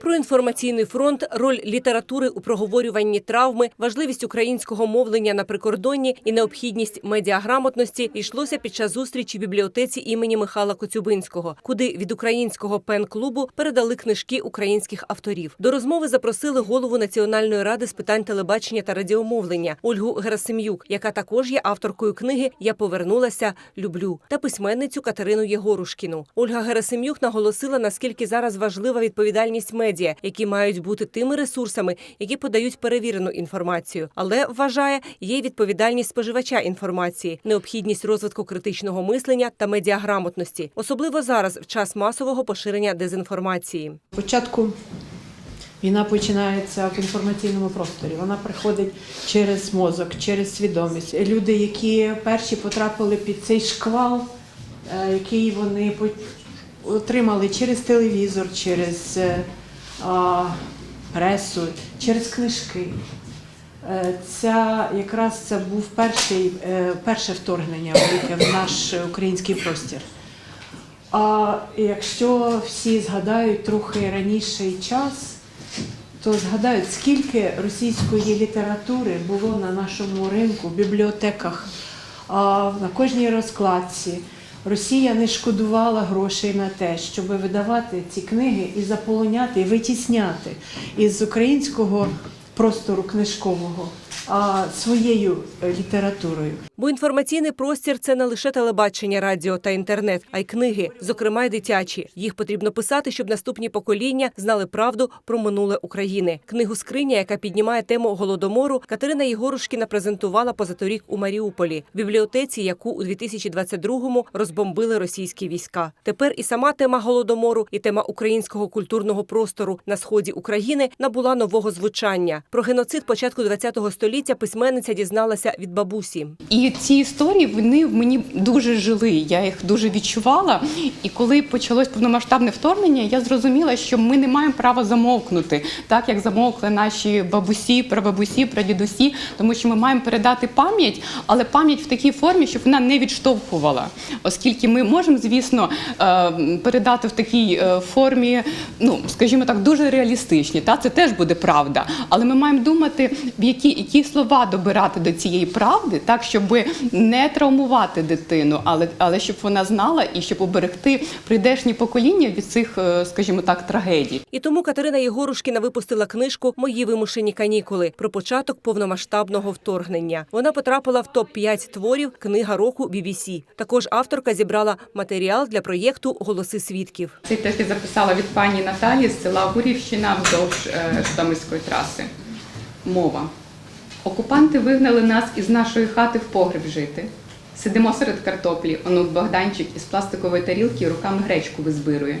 Про інформаційний фронт, роль літератури у проговорюванні травми, важливість українського мовлення на прикордонні і необхідність медіаграмотності йшлося під час зустрічі бібліотеці імені Михайла Коцюбинського, куди від українського пен-клубу передали книжки українських авторів. До розмови запросили голову Національної ради з питань телебачення та радіомовлення Ольгу Герасим'юк, яка також є авторкою книги Я повернулася, люблю та письменницю Катерину Єгорушкіну. Ольга Герасим'юк наголосила, наскільки зараз важлива відповідальність медіа, які мають бути тими ресурсами, які подають перевірену інформацію, але вважає є відповідальність споживача інформації, необхідність розвитку критичного мислення та медіаграмотності, особливо зараз в час масового поширення дезінформації. Спочатку війна починається в інформаційному просторі. Вона приходить через мозок, через свідомість. Люди, які перші потрапили під цей шквал, е, який вони отримали через телевізор, через е, пресу, через книжки. Е, Ця якраз це був перший, е, перше вторгнення в наш український простір. А якщо всі згадають трохи раніший час, то згадають, скільки російської літератури було на нашому ринку, в бібліотеках, на кожній розкладці. Росія не шкодувала грошей на те, щоб видавати ці книги і заполоняти, і витісняти із українського простору книжкового своєю е, літературою. Бо інформаційний простір це не лише телебачення, радіо та інтернет, а й книги, зокрема й дитячі. Їх потрібно писати, щоб наступні покоління знали правду про минуле України. Книгу скриня, яка піднімає тему голодомору, Катерина Єгорушкіна презентувала позаторік у Маріуполі, бібліотеці, яку у 2022-му розбомбили російські війська. Тепер і сама тема голодомору, і тема українського культурного простору на сході України набула нового звучання. Про геноцид початку ХХ століття письменниця дізналася від бабусі. І ці історії вони в мені дуже жили. Я їх дуже відчувала. І коли почалось повномасштабне вторгнення, я зрозуміла, що ми не маємо права замовкнути, так як замовкли наші бабусі, прабабусі, прадідусі, тому що ми маємо передати пам'ять, але пам'ять в такій формі, щоб вона не відштовхувала, оскільки ми можемо, звісно, е, передати в такій е, формі, ну скажімо так, дуже реалістичні. Та це теж буде правда. Але ми маємо думати, в які, які слова добирати до цієї правди, так щоб не травмувати дитину, але, але щоб вона знала і щоб уберегти прийдешні покоління від цих, е, скажімо так, трагедій. І тому Катерина Єгорушкіна випустила книжку Мої вимушені канікули про початок повномасштабного вторгнення. Вона потрапила в топ 5 творів книга року BBC. Також авторка зібрала матеріал для проєкту Голоси свідків. Цей текст я записала від пані Наталі з села Гурівщина вздовж е, Житомирської траси. Мова. Окупанти вигнали нас із нашої хати в погреб жити. Сидимо серед картоплі, онук Богданчик із пластикової тарілки руками гречку визбирує.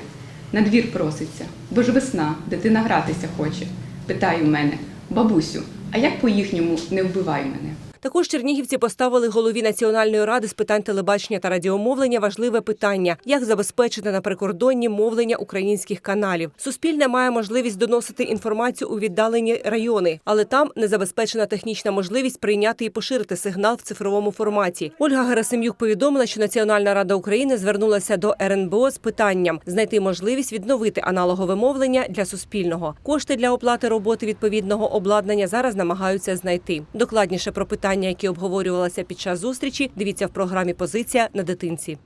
На двір проситься, бо ж весна, дитина гратися хоче. Питає в мене, бабусю, а як по-їхньому не вбивай мене? Також чернігівці поставили голові Національної ради з питань телебачення та радіомовлення важливе питання: як забезпечити на прикордонні мовлення українських каналів. Суспільне має можливість доносити інформацію у віддалені райони, але там не забезпечена технічна можливість прийняти і поширити сигнал в цифровому форматі. Ольга Герасим'юк повідомила, що Національна рада України звернулася до РНБО з питанням знайти можливість відновити аналогове мовлення для суспільного. Кошти для оплати роботи відповідного обладнання зараз намагаються знайти. Докладніше про питання, які обговорювалися під час зустрічі, дивіться в програмі Позиція на дитинці.